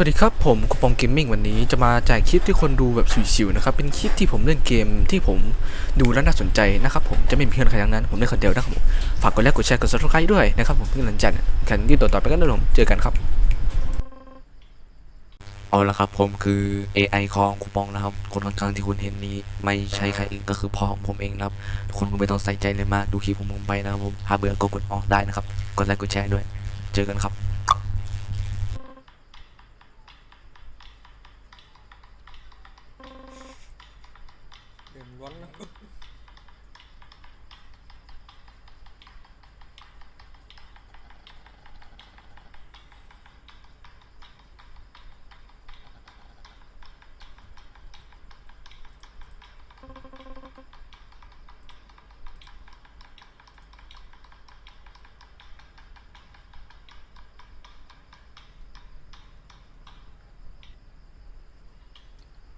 สวัสดีครับ ผมคูปองเกมมิ่งวันนี้จะมาแจกคลิปที่คนดูแบบชิวๆนะครับ เป็นคลิปที่ผมเล่นเกมที่ผมดูแล้วน่าสนใจนะครับผมจะไม่มีเพื่อนใครทั้งนั้น ผมเล่นคนเดียวนะครับผมฝากกดไลค์กดแชร์กด subscribe ด้วยนะครับผมเพื่อนหลังจันแข่งที่ต่อไปกันนะผมเจอกันครับ เอาละครับผมคือ AI ของคูปองนะครับ คนข้างๆที่คุณเห็นนี้ไม่ใช่ใครอื่นก็คือพ่อของผมเองนะครับทุกคนไม่ต้องใส่ใจเลยมากดูคลิปของผมไปนะครับผมหาเบื่อก็กดออกได้นะครับกดไลค์กดแชร์ด้วย เจอกันครับ เดือดร้อนนะ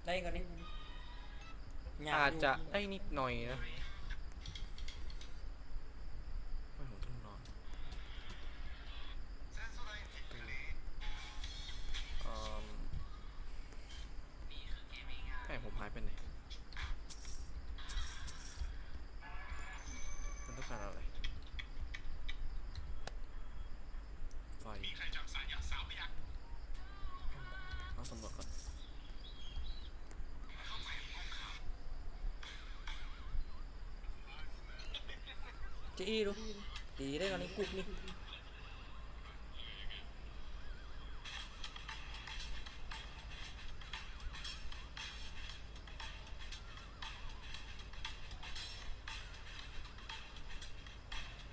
ได้ กันนี่ยกอาจจะได้นิดหน่อยนะ จะอีดูตีได้กันนี่กุกนี่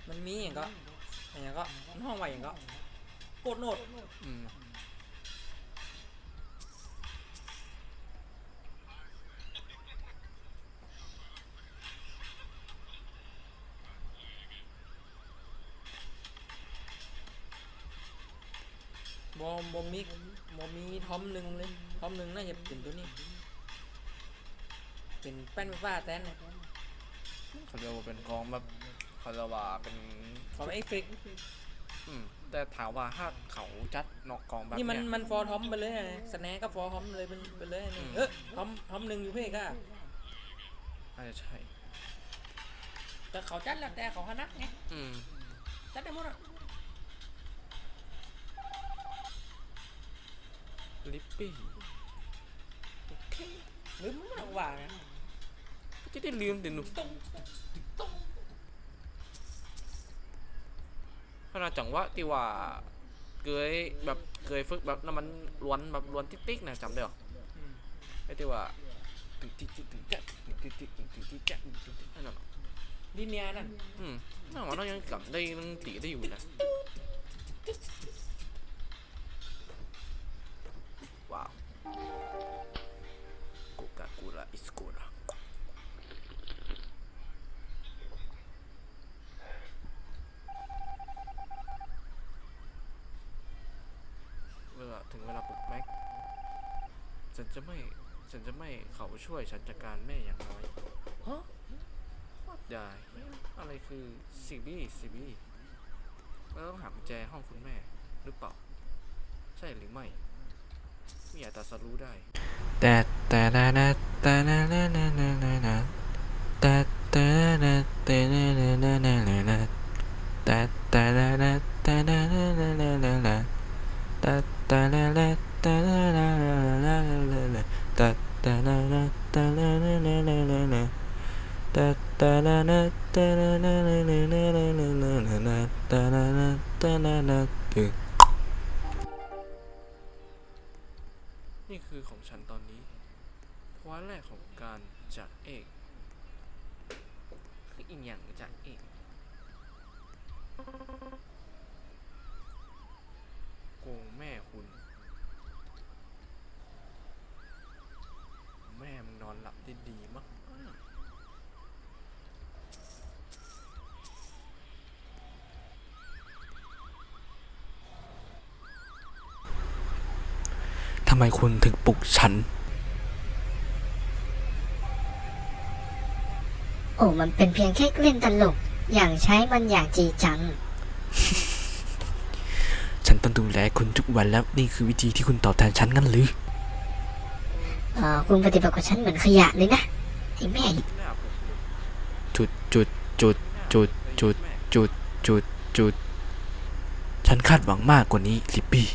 มันมีอย่างก็อย่างก็ห้องไหวอย่างก็ กดโนดอืม บอมบอมมีบอมมีทอมหนึ่งเลยทอมหนึ่งน่าจะเป็นตัวนี้ เป็นแป้นไฟฟ้าแทนเนี่ยเขาเรียกว่าเป็นกองแบบเขาเรียกว่าเป็นฟอร์มเอฟเฟกต์อืมแต่ถามว่าถ้าเขาจัดเนาะกองแบบนี่มันเนี้ยมันฟอร์ทอมไปเลยไงสแนก็ฟอร์ทอมเลยเป็นไปเลยนี่อืมเออทอมทอมหนึ่งอยู่เพ่ก็อาจจะใช่แต่เขาจัดแล้วแต่เขาคณะไงอืมจัดได้หมดอะ ลิปปี้โอเคหรือมันไม่ต้องว่าก็จะได้ลืมแต่หนูขนาดจังหวะที่ว่าเกยแบบเกยฝึกแบบน้ำมันล้วนแบบล้วนติ๊กๆนะจำได้หรอไอ้ที่ว่าตึ๊กติ๊กติ๊กติ๊กจ๊ะตึ๊กติ๊กติ๊กติ๊กติ๊กติ๊กจ๊ะตึ๊กติ๊กติ๊กนั่นน่ะลิเนียนั่นอืมน่าว่าน้องยังกลับได้ยังตีได้อยู่นะ เวลาปลุกแม็ก ฉันจะไม่ ฉันจะไม่เขาช่วยฉันจัดการแม่อย่างน้อยฮะได้อะไรคือซีบี้ซีบี้เราต้องหากุญแจห้องคุณแม่หรือเปล่า ใช่หรือไม่ไม่อยากตัสรู้ได้แต่แต่นะนะแต่แต่แต่นะนะนะแต่แต่นะนะแต่นะนะนะนะนะแต่แต่นะนะ นี่คือของฉันตอนนี้คว้าแรกของการจากเอกคืออีกอย่างจากเอกโกงแม่คุณ แม่มึงนอนหลับดี ไมคุณถึงปลุกฉัน โอ้มันเป็นเพียงแค่เล่นตลก อย่างใช้มันอย่างจริงจัง ฉันต้องดูแลลคุณทุกวันแล้วนี่คือวิธีที่คุณตอบแทนฉันงั้นหรือเออคุณปฏิบัติกับฉันเหมือนขยะเลยนะไอ้แม่จุดจุดจุดจุดจุดจุดจุดจุด ฉันคาดหวังมากกว่านี้ลิปปี้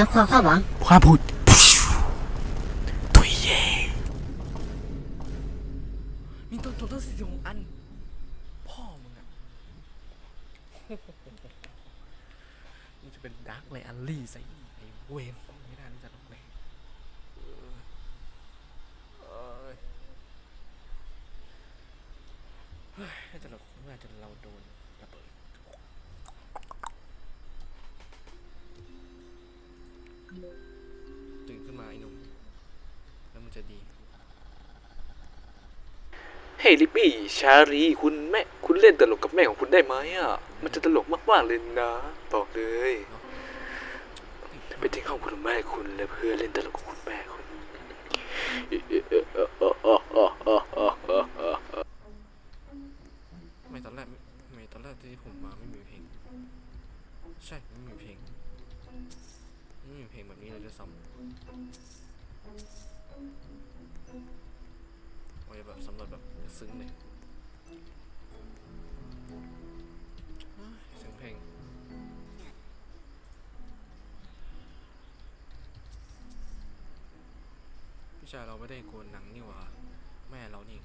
แล้วความคาดหวังความพูดตุยเย่มีต้นทุนตั้งสี่สิบหกอัน พ่อมึงอะมึงจะเป็นดาร์กเลยอัลลี่ใส่ไอ้เวนไม่ได้นี่จะลงเลยเออเอ้ยเฮ้ยน่าจะเราน่าจะเราโดนระเบิด ตื่นขึ้นมาไอ้หนุ่ม แล้วมันจะดี เฮ้ยลิปปี้ชารีคุณแม่คุณเล่นตลกกับแม่ของคุณได้ไหมอะ มันจะตลกมากๆเลยนะ บอกเลยไปที่ห้องคุณแม่คุณแล้วเพื่อเล่นตลกกับคุณแม่คุณไม่ตอนแรกไม่ไม่ตอนแรกที่ผมมาไม่มีเพลง ใช่ไม่มีเพลง ไม่มีเพลงแบบนี้เลยด้วยซ้ำโอ้ยแบบสำหรับแบบซึ้งเลยเฮ้ยเสียงเพลงพี่ชายเราไม่ได้โกนหนังนี่หว่า แม่เรานี่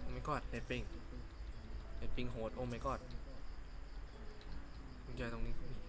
โอ้ my god เนปิง ปิงโหดโอ้ my god กุญแจตรงนี้ก็มี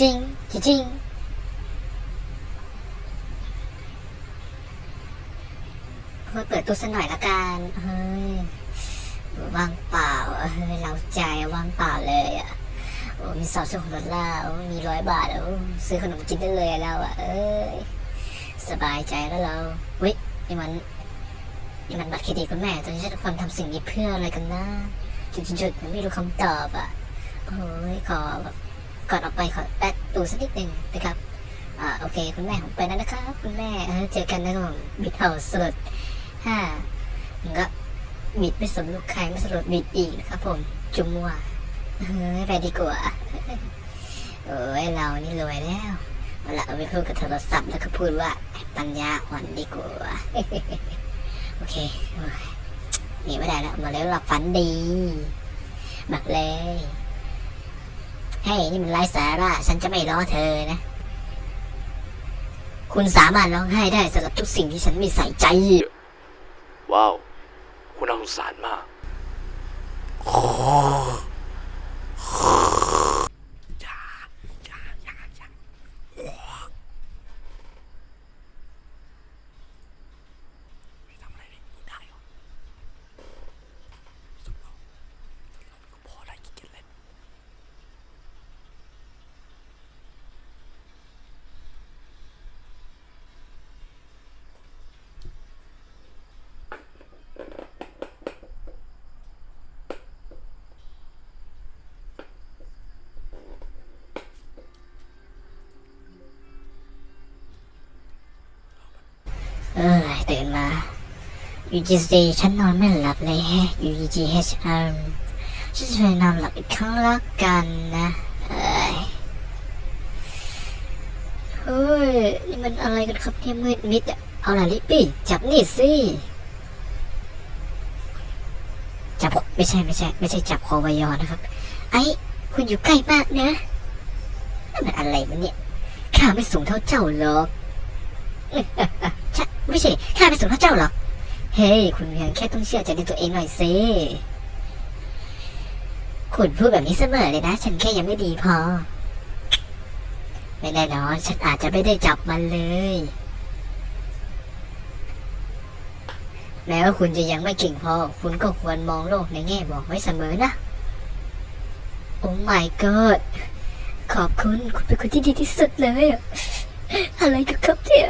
จริงจริงจริงเฮ้ยเปิดตู้สักหน่อยละกัน เฮ้ยว่างเปล่า เฮ้ยเราใจว่างเปล่าเลยอะโอ้มีสาวสิบหกดอลลาร์โอ้มีร้อยบาทโอ้วซื้อขนมกินได้เลยอะเราอะ เอ้ย สบายใจแล้วเราเว้ยนี่มันนี่มันบัตรเครดิตคุณแม่ตอนนี้ฉันควรทำสิ่งนี้เพื่ออะไรกันนะจุดๆๆไม่รู้คำตอบอะโอ้ยขอแบบ ก่อนออกไปขอแปะตูสักนิดหนึ่งนะครับอ่าโอเค คุณแม่ผมไปแล้วนะครับ คุณแม่เจอกันนะครับบิดเอาสลดห้าผมก็บิดไม่สนลูกใครไม่สลดบิดอีกนะครับผมจุ่มว่าเฮ้ยไปดีกว่าโอ้ยเรานี่รวยแล้วเอาละเอาไปพูดกับโทรศัพท์แล้วก็พูดว่าปัญญาอ่อนดีกว่าโอเคหนีไม่ได้แล้วมาแล้วหลับฝันดี บักเลย เฮ้ยนี่มันไร้สาระฉันจะไม่ล้อเธอนะ คุณสามารถร้องไห้ได้สำหรับทุกสิ่งที่ฉันไม่ใส่ใจ ว้าว คุณน่าสงสารมาก ไม่ทำอะไรได้นี่ได้หรอสักเราสักเราก็พอได้ขี้เกียจเล่น เออตื่นมา UGC ฉันนอนไม่หลับเลยแฮะ UGH อืมฉันจะไปนอนหลับอีกครั้งละกันนะเอ้ยเฮ้ยนี่มันอะไรกันครับเนี่ยมืดมิดอะเอาล่ะลิปปี้จับนี่สิจับไม่ใช่ไม่ใช่ ไม่ใช่จับคอวายอนะครับ ไอ้คุณอยู่ใกล้มากนะนั่นมันอะไรมันเนี่ยข้าไม่สูงเท่าเจ้าหรอก ไม่ใช่ข้าไม่สูงเท่าเจ้าหรอ เฮ้ย คุณเพียงแค่ต้องเชื่อใจในตัวเองหน่อยสิคุณพูดแบบนี้เสมอเลยนะ ฉันแค่ยังไม่ดีพอ ไม่แน่นอน ฉันอาจจะไม่ได้จับมันเลย แม้ว่าคุณจะยังไม่เก่งพอ คุณก็ควรมองโลกในแง่บวกไว้เสมอนะ โอ้ my god ขอบคุณ คุณเป็นคนที่ดีที่สุดเลย อะไรกันครับเนี่ย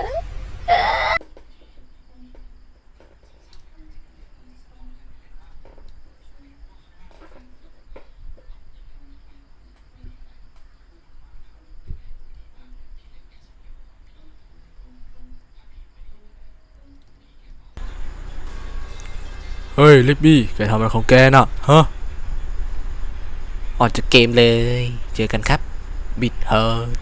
เฮ้ยลิบบี้แกทำอะไรของแกน่ะฮะออกจากเกมเลย เจอกันครับ บิดเฮอร์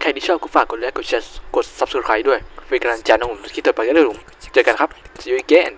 ใครที่ชอบก็ฝากกดไลค์กดแชร์กด subscribe ด้วยเป็นกำลังใจให้ผมคลิปต่อไปกันด้วยผมเจอกันครับ see you again